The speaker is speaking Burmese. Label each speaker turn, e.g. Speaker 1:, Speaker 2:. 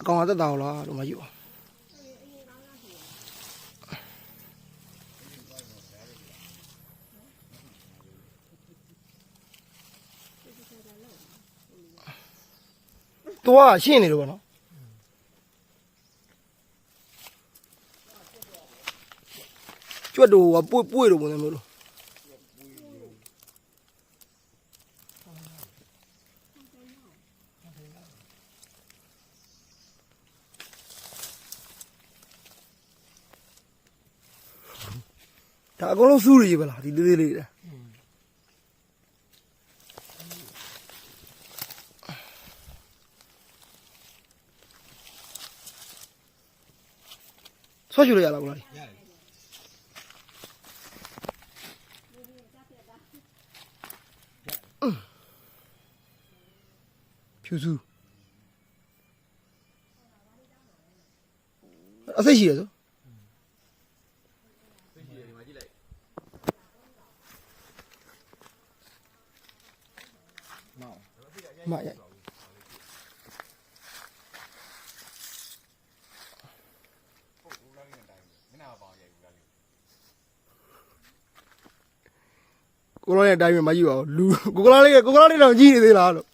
Speaker 1: အကောင်အသက်တောင်လားလို့မယူအောင်ตัวရှင်းနေလို့ပေါ့နော်ကျွတ်တော့ပွေ့ပွေ့လို့ပုံစံမျိုးလို့ ဒါအကုန်လုံးစူးရည်ပဲလားဒီလေးလေးလေးတဲ့ဆွဲချူလို့ရလားဘလား
Speaker 2: ရတယ်
Speaker 1: ဖြူစုအစိတ်ရှိရဆို
Speaker 2: မောင်
Speaker 1: မရိုက်ကိုလောရဲ့အတိုင်းပဲမကြည့်ပါဘူးလူကိုကလာလေးကကိုကလာလေးတော့ကြည့်နေသေးလားလို့